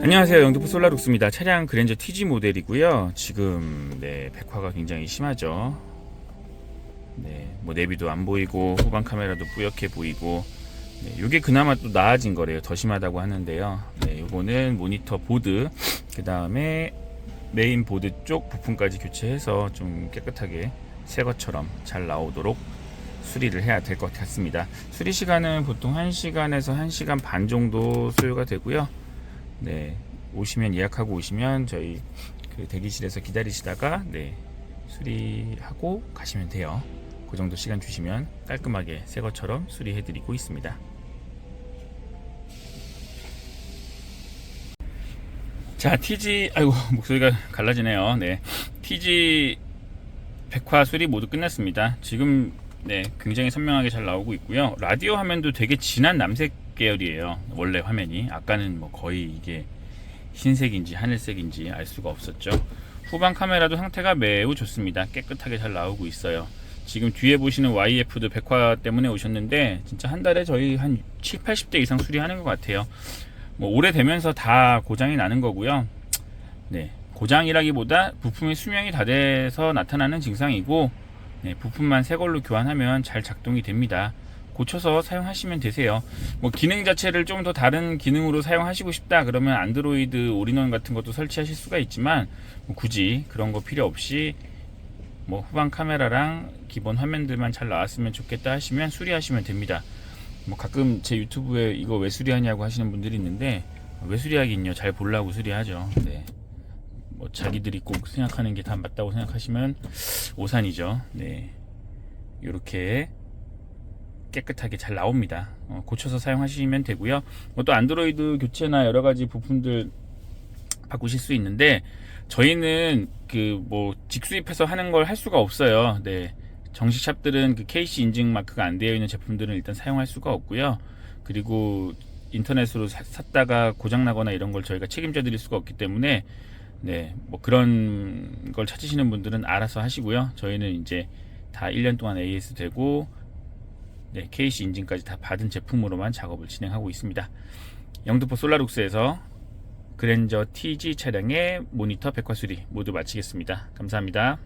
안녕하세요. 영등포 솔라룩스입니다. 차량 그랜저 TG 모델이고요. 지금 네, 백화가 굉장히 심하죠. 네, 뭐 내비도 안 보이고 후방 카메라도 뿌옇게 보이고 네, 이게 그나마 또 나아진 거래요. 더 심하다고 하는데요. 네, 요거는 모니터 보드 그 다음에 메인 보드 쪽 부품까지 교체해서 좀 깨끗하게 새 것처럼 잘 나오도록 수리를 해야 될 것 같습니다. 수리 시간은 보통 1시간에서 1시간 반 정도 소요가 되고요. 네, 오시면 예약하고 오시면 저희 그 대기실에서 기다리시다가 네, 수리하고 가시면 돼요. 그 정도 시간 주시면 깔끔하게 새 것처럼 수리해 드리고 있습니다. 자, TG 아이고 목소리가 갈라지네요. 네. TG 백화 수리 모두 끝났습니다. 지금 네, 굉장히 선명하게 잘 나오고 있고요. 라디오 화면도 되게 진한 남색 계열이에요. 원래 화면이 아까는 뭐 거의 이게 흰색인지 하늘색인지 알 수가 없었죠. 후방 카메라도 상태가 매우 좋습니다. 깨끗하게 잘 나오고 있어요. 지금 뒤에 보시는 YF도 백화 때문에 오셨는데 진짜 한 달에 저희 한 7, 80대 이상 수리하는 것 같아요. 뭐 오래되면서 다 고장이 나는 거고요. 네, 고장이라기보다 부품의 수명이 다 돼서 나타나는 증상이고 네, 부품만 새 걸로 교환하면 잘 작동이 됩니다. 고쳐서 사용하시면 되세요. 뭐 기능 자체를 좀 더 다른 기능으로 사용하시고 싶다 그러면 안드로이드 올인원 같은 것도 설치하실 수가 있지만 뭐 굳이 그런 거 필요 없이 뭐 후방 카메라랑 기본 화면들만 잘 나왔으면 좋겠다 하시면 수리하시면 됩니다. 뭐 가끔 제 유튜브에 이거 왜 수리하냐고 하시는 분들이 있는데 왜 수리하긴요. 잘 보려고 수리하죠. 네. 뭐 자기들이 꼭 생각하는 게 다 맞다고 생각하시면 오산이죠. 네. 요렇게 깨끗하게 잘 나옵니다. 어, 고쳐서 사용하시면 되고요. 뭐 또 안드로이드 교체나 여러 가지 부품들 바꾸실 수 있는데 저희는 그 뭐 직수입해서 하는 걸 할 수가 없어요. 네. 정식 샵들은 그 KC 인증 마크가 안 되어 있는 제품들은 일단 사용할 수가 없고요. 그리고 인터넷으로 사- 샀다가 고장 나거나 이런 걸 저희가 책임져 드릴 수가 없기 때문에 네, 뭐 그런 걸 찾으시는 분들은 알아서 하시고요. 저희는 이제 다 1년 동안 AS 되고 네, KC 인증까지 다 받은 제품으로만 작업을 진행하고 있습니다. 영등포 솔라룩스에서 그랜저 TG 차량의 모니터 백화 수리 모두 마치겠습니다. 감사합니다.